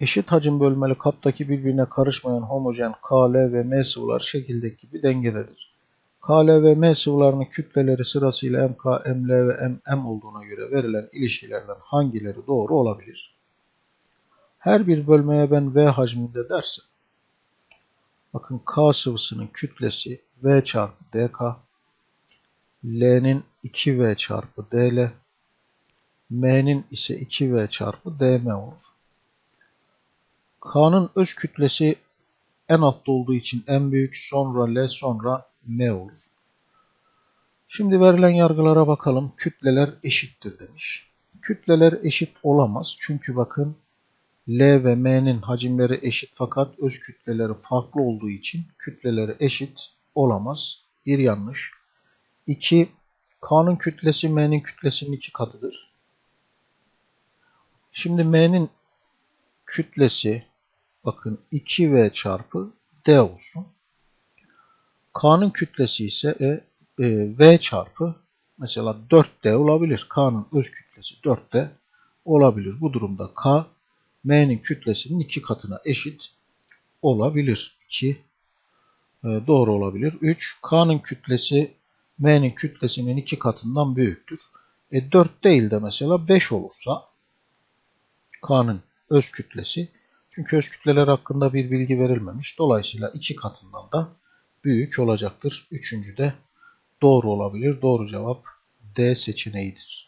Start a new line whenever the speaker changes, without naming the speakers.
Eşit hacim bölmeli kaptaki birbirine karışmayan homojen K, L ve M sıvılar şekildeki gibi dengededir. K, L ve M sıvılarının kütleleri sırasıyla MK, ML ve MM olduğuna göre verilen ilişkilerden hangileri doğru olabilir? Her bir bölmeye ben V hacminde dersem, bakın K sıvısının kütlesi V çarpı DK, L'nin 2V çarpı DL, M'nin ise 2V çarpı DM olur. K'nın öz kütlesi en altta olduğu için en büyük, sonra L, sonra M olur. Şimdi verilen yargılara bakalım. Kütleler eşittir demiş. Kütleler eşit olamaz. Çünkü bakın L ve M'nin hacimleri eşit fakat öz kütleleri farklı olduğu için kütleleri eşit olamaz. Bir yanlış. 2. K'nın kütlesi M'nin kütlesinin iki katıdır. Şimdi M'nin kütlesi bakın 2V çarpı D olsun. K'nın kütlesi ise e, e, V çarpı mesela 4D olabilir. K'nın öz kütlesi 4D olabilir. Bu durumda K M'nin kütlesinin iki katına eşit olabilir. 2 e, doğru olabilir. 3 K'nın kütlesi M'nin kütlesinin iki katından büyüktür. E 4 değil de mesela 5 olursa K'nın öz kütlesi çünkü öz kütleler hakkında bir bilgi verilmemiş. Dolayısıyla iki katından da büyük olacaktır. Üçüncü de doğru olabilir. Doğru cevap D seçeneğidir.